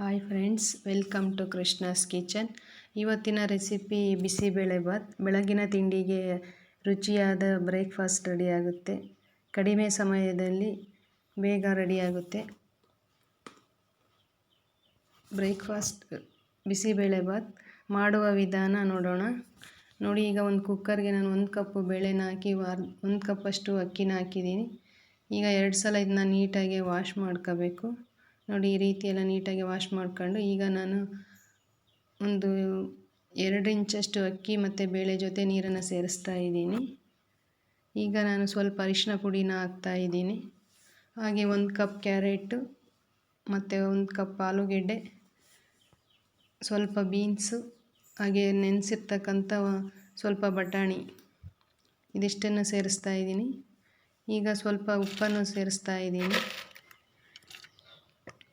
Hi friends welcome to Krishna's kitchen ಇವತ್ತಿನ recipe bisibelebath ಬೆಳಗಿನ ತಿಂಡಿಗೆ ರುಚಿಯಾದ ಬ್ರೇಕ್ಫಾಸ್ಟ್ ರೆಡಿಯಾಗುತ್ತೆ ಕಡಿಮೆ ಸಮಯದಲ್ಲಿ ಬೇಗ ರೆಡಿಯಾಗುತ್ತೆ ಬ್ರೇಕ್ಫಾಸ್ಟ್ ಬಿಸಿಬೇಳೆಬಾತ್ ಮಾಡುವ ವಿಧಾನ ನೋಡೋಣ. ನೋಡಿ, ಈಗ ಒಂದು ಕುಕ್ಕರ್ಗೆ ನಾನು ಒಂದು ಕಪ್ಪು ಬೇಳೆನ ಹಾಕಿ ವಾರ್, ಒಂದು ಕಪ್ಪಷ್ಟು ಅಕ್ಕಿನ ಹಾಕಿದ್ದೀನಿ. ಈಗ ಎರಡು ಸಲ ಇದನ್ನ ನೀಟಾಗಿ ವಾಶ್ ಮಾಡ್ಕೋಬೇಕು. ನೋಡಿ ಈ ರೀತಿ ಎಲ್ಲ ನೀಟಾಗಿ ವಾಶ್ ಮಾಡ್ಕೊಂಡು ಈಗ ನಾನು ಒಂದು ಎರಡು ಇಂಚಷ್ಟು ಅಕ್ಕಿ ಮತ್ತು ಬೇಳೆ ಜೊತೆ ನೀರನ್ನು ಸೇರಿಸ್ತಾ ಇದ್ದೀನಿ. ಈಗ ನಾನು ಸ್ವಲ್ಪ ಅರಿಶಿನ ಪುಡಿನ ಹಾಕ್ತಾ ಇದ್ದೀನಿ. ಹಾಗೆ ಒಂದು ಕಪ್ ಕ್ಯಾರೆಟು ಮತ್ತು ಒಂದು ಕಪ್ ಆಲೂಗೆಡ್ಡೆ, ಸ್ವಲ್ಪ ಬೀನ್ಸು, ಹಾಗೆ ನೆನೆಸಿರ್ತಕ್ಕಂಥ ಸ್ವಲ್ಪ ಬಟಾಣಿ ಇದಿಷ್ಟನ್ನು ಸೇರಿಸ್ತಾ ಇದ್ದೀನಿ. ಈಗ ಸ್ವಲ್ಪ ಉಪ್ಪನ್ನು ಸೇರಿಸ್ತಾ ಇದ್ದೀನಿ.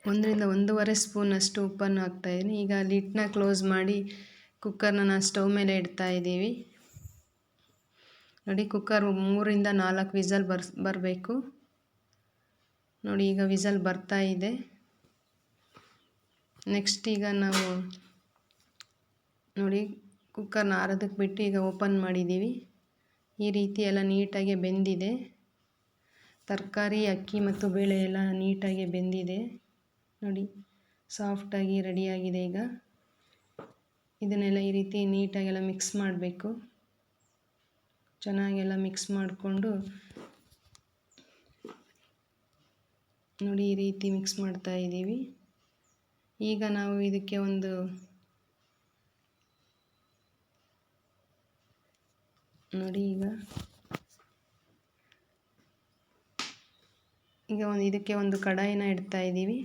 ಒಂದರಿಂದ ಒಂದೂವರೆ ಸ್ಪೂನಷ್ಟು ಉಪ್ಪನ್ನು ಹಾಕ್ತಾಯಿದ್ದೀನಿ ಈಗ ಲಿಟ್ನ ಕ್ಲೋಸ್ ಮಾಡಿ ಕುಕ್ಕರ್ನ ನಾನು ಸ್ಟವ್ ಮೇಲೆ ಇಡ್ತಾ ಇದ್ದೀವಿ. ನೋಡಿ ಕುಕ್ಕರ್ ಮೂರಿಂದ ನಾಲ್ಕು ವಿಸಲ್ ಬರ್, ಬರಬೇಕು. ನೋಡಿ, ಈಗ ವಿಸಲ್ ಬರ್ತಾ ಇದೆ. ನೆಕ್ಸ್ಟ್ ಈಗ ನಾವು ನೋಡಿ ಕುಕ್ಕರ್ನ ಆರೋದಕ್ಕೆ ಬಿಟ್ಟು ಈಗ ಓಪನ್ ಮಾಡಿದ್ದೀವಿ. ಈ ರೀತಿ ಎಲ್ಲ ನೀಟಾಗಿ ಬೆಂದಿದೆ. ತರಕಾರಿ, ಅಕ್ಕಿ ಮತ್ತು ಬೇಳೆ ಎಲ್ಲ ನೀಟಾಗಿ ಬೆಂದಿದೆ. ನೋಡಿ, ಸಾಫ್ಟಾಗಿ ರೆಡಿಯಾಗಿದೆ ಈಗ. ಇದನ್ನೆಲ್ಲ ಈ ರೀತಿ ನೀಟಾಗೆಲ್ಲ ಮಿಕ್ಸ್ ಮಾಡಬೇಕು. ಚೆನ್ನಾಗೆಲ್ಲ ಮಿಕ್ಸ್ ಮಾಡಿಕೊಂಡು ನೋಡಿ ಈ ರೀತಿ ಮಿಕ್ಸ್ ಮಾಡ್ತಾ ಇದ್ದೀವಿ. ಈಗ ನಾವು ಇದಕ್ಕೆ ಒಂದು ನೋಡಿ ಈಗ. ಈಗ ಒಂದು ಇದಕ್ಕೆ ಒಂದು ಕಡಾಯಿನ ಇಡ್ತಾ ಇದ್ದೀವಿ.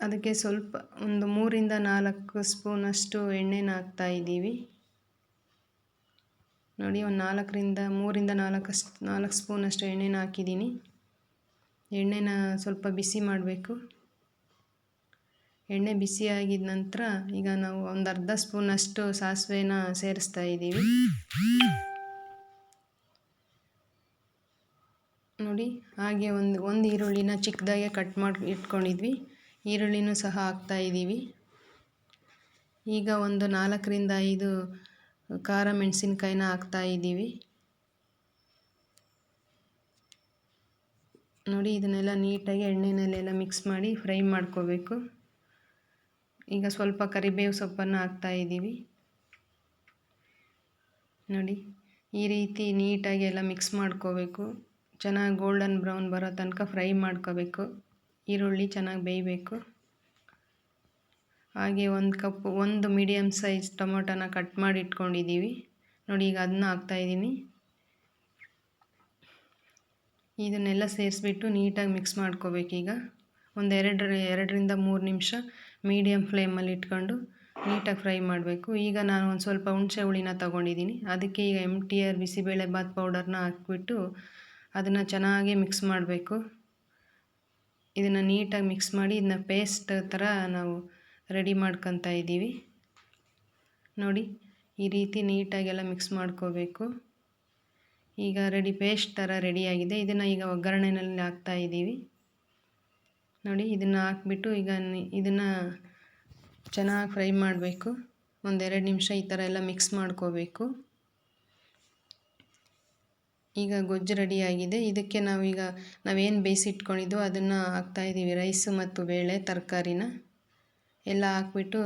ಅದಕ್ಕೆ ಸ್ವಲ್ಪ ಒಂದು ಮೂರಿಂದ ನಾಲ್ಕು ಸ್ಪೂನಷ್ಟು ಎಣ್ಣೆನ ಹಾಕ್ತಾ ಇದ್ದೀವಿ. ನೋಡಿ, ಒಂದು ನಾಲ್ಕರಿಂದ ಮೂರಿಂದ ನಾಲ್ಕು ನಾಲ್ಕು ಸ್ಪೂನಷ್ಟು ಎಣ್ಣೆನ ಹಾಕಿದ್ದೀನಿ. ಎಣ್ಣೆನ ಸ್ವಲ್ಪ ಬಿಸಿ ಮಾಡಬೇಕು. ಎಣ್ಣೆ ಬಿಸಿ ಆಗಿದ ನಂತರ ಈಗ ನಾವು ಒಂದು ಅರ್ಧ ಸ್ಪೂನಷ್ಟು ಸಾಸಿವೆನ ಸೇರಿಸ್ತಾ ಇದ್ದೀವಿ. ನೋಡಿ, ಹಾಗೆ ಒಂದು ಒಂದು ಈರುಳ್ಳಿನ ಚಿಕ್ಕದಾಗೆ ಕಟ್ ಮಾಡಿ, ಇಟ್ಕೊಂಡಿದ್ವಿ. ಈರುಳ್ಳಿನೂ ಸಹ ಹಾಕ್ತಾ ಇದ್ದೀವಿ. ಈಗ ಒಂದು ನಾಲ್ಕರಿಂದ ಐದು ಖಾರ ಮೆಣಸಿನ್ಕಾಯಿನ ಹಾಕ್ತಾ ಇದ್ದೀವಿ. ನೋಡಿ, ಇದನ್ನೆಲ್ಲ ನೀಟಾಗಿ ಎಣ್ಣೆನಲ್ಲೆಲ್ಲ ಮಿಕ್ಸ್ ಮಾಡಿ ಫ್ರೈ ಮಾಡ್ಕೋಬೇಕು. ಈಗ ಸ್ವಲ್ಪ ಕರಿಬೇವು ಸೊಪ್ಪನ್ನು ಹಾಕ್ತಾ ಇದ್ದೀವಿ. ನೋಡಿ, ಈ ರೀತಿ ನೀಟಾಗಿ ಎಲ್ಲ ಮಿಕ್ಸ್ ಮಾಡ್ಕೋಬೇಕು. ಚೆನ್ನಾಗಿ ಗೋಲ್ಡನ್ ಬ್ರೌನ್ ಬರೋ ತನಕ ಫ್ರೈ ಮಾಡ್ಕೋಬೇಕು. ಈರುಳ್ಳಿ ಚೆನ್ನಾಗಿ ಬೇಯಬೇಕು. ಹಾಗೆ ಒಂದು ಕಪ್, ಒಂದು ಮೀಡಿಯಮ್ ಸೈಜ್ ಟೊಮೊಟೊನ ಕಟ್ ಮಾಡಿ ಇಟ್ಕೊಂಡಿದ್ದೀವಿ ನೋಡಿ, ಈಗ ಅದನ್ನ ಹಾಕ್ತಾಯಿದ್ದೀನಿ ಇದನ್ನೆಲ್ಲ ಸೇರಿಸ್ಬಿಟ್ಟು ನೀಟಾಗಿ ಮಿಕ್ಸ್ ಮಾಡ್ಕೋಬೇಕೀಗ ಒಂದು ಎರಡು, ಎರಡರಿಂದ ಮೂರು ನಿಮಿಷ ಮೀಡಿಯಮ್ ಫ್ಲೇಮಲ್ಲಿ ಇಟ್ಕೊಂಡು ನೀಟಾಗಿ ಫ್ರೈ ಮಾಡಬೇಕು. ಈಗ ನಾನು ಒಂದು ಸ್ವಲ್ಪ ಹುಣಸೆ ಹುಳಿನ ತೊಗೊಂಡಿದ್ದೀನಿ ಅದಕ್ಕೆ ಈಗ M T R bisibele bath ಪೌಡರ್ನ ಹಾಕ್ಬಿಟ್ಟು ಅದನ್ನು ಚೆನ್ನಾಗಿ ಮಿಕ್ಸ್ ಮಾಡಬೇಕು. ಇದನ್ನು ನೀಟಾಗಿ ಮಿಕ್ಸ್ ಮಾಡಿ ಇದನ್ನ ಪೇಸ್ಟ್ ಥರ ನಾವು ರೆಡಿ ಮಾಡ್ಕೊತಾ ಇದ್ದೀವಿ. ನೋಡಿ, ಈ ರೀತಿ ನೀಟಾಗೆಲ್ಲ ಮಿಕ್ಸ್ ಮಾಡ್ಕೋಬೇಕು. ಈಗ ರೆಡಿ ಪೇಸ್ಟ್ ಥರ ರೆಡಿಯಾಗಿದೆ ಇದನ್ನು ಈಗ ಒಗ್ಗರಣೆಯಲ್ಲಿ ಹಾಕ್ತಾ ಇದ್ದೀವಿ. ನೋಡಿ, ಇದನ್ನು ಹಾಕ್ಬಿಟ್ಟು ಈಗ ಇದನ್ನು ಚೆನ್ನಾಗಿ ಫ್ರೈ ಮಾಡಬೇಕು. ಒಂದೆರಡು ನಿಮಿಷ ಈ ಥರ ಎಲ್ಲ ಮಿಕ್ಸ್ ಮಾಡ್ಕೋಬೇಕು. ಈಗ ಗೊಜ್ಜು ರೆಡಿಯಾಗಿದೆ. ಇದಕ್ಕೆ ನಾವೀಗ ನಾವೇನು ಬೇಯಿಸಿಟ್ಕೊಂಡಿದ್ದೋ ಅದನ್ನು ಹಾಕ್ತಾಯಿದ್ದೀವಿ ರೈಸು ಮತ್ತು ಬೇಳೆ, ತರಕಾರಿನ ಎಲ್ಲ ಹಾಕ್ಬಿಟ್ಟು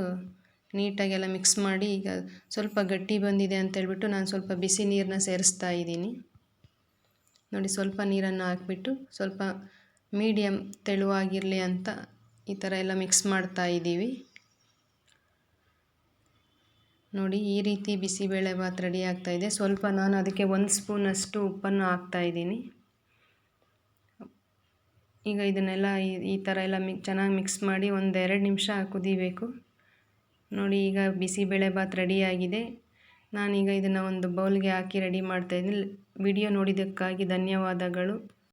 ನೀಟಾಗೆಲ್ಲ ಮಿಕ್ಸ್ ಮಾಡಿ ಈಗ ಸ್ವಲ್ಪ ಗಟ್ಟಿ ಬಂದಿದೆ ಅಂತೇಳ್ಬಿಟ್ಟು ನಾನು ಸ್ವಲ್ಪ ಬಿಸಿ ನೀರನ್ನ ಸೇರಿಸ್ತಾ ಇದ್ದೀನಿ. ನೋಡಿ ಸ್ವಲ್ಪ ನೀರನ್ನು ಹಾಕ್ಬಿಟ್ಟು ಸ್ವಲ್ಪ ಮೀಡಿಯಮ್ ತೆಳುವಾಗಿರಲಿ ಅಂತ ಈ ಥರ ಎಲ್ಲ ಮಿಕ್ಸ್ ಮಾಡ್ತಾ ಇದ್ದೀವಿ. ನೋಡಿ, ಈ ರೀತಿ ಬಿಸಿಬೇಳೆ ಭಾತ್ ರೆಡಿ ಆಗ್ತಾಯಿದೆ ಸ್ವಲ್ಪ ನಾನು ಅದಕ್ಕೆ ಒಂದು ಸ್ಪೂನಷ್ಟು ಉಪ್ಪನ್ನು ಹಾಕ್ತಾಯಿದ್ದೀನಿ ಈಗ ಇದನ್ನೆಲ್ಲ ಈ ಥರ ಎಲ್ಲ ಮಿಕ್, ಚೆನ್ನಾಗಿ ಮಿಕ್ಸ್ ಮಾಡಿ ಒಂದು ಎರಡು ನಿಮಿಷ ಕುದಿಬೇಕು. ನೋಡಿ, ಈಗ ಬಿಸಿಬೇಳೆ ಭಾತ್ ರೆಡಿಯಾಗಿದೆ ನಾನೀಗ ಇದನ್ನು ಒಂದು ಬೌಲ್ಗೆ ಹಾಕಿ ರೆಡಿ ಮಾಡ್ತಾಯಿದ್ದೀನಿ ವಿಡಿಯೋ ನೋಡಿದ್ದಕ್ಕಾಗಿ ಧನ್ಯವಾದಗಳು.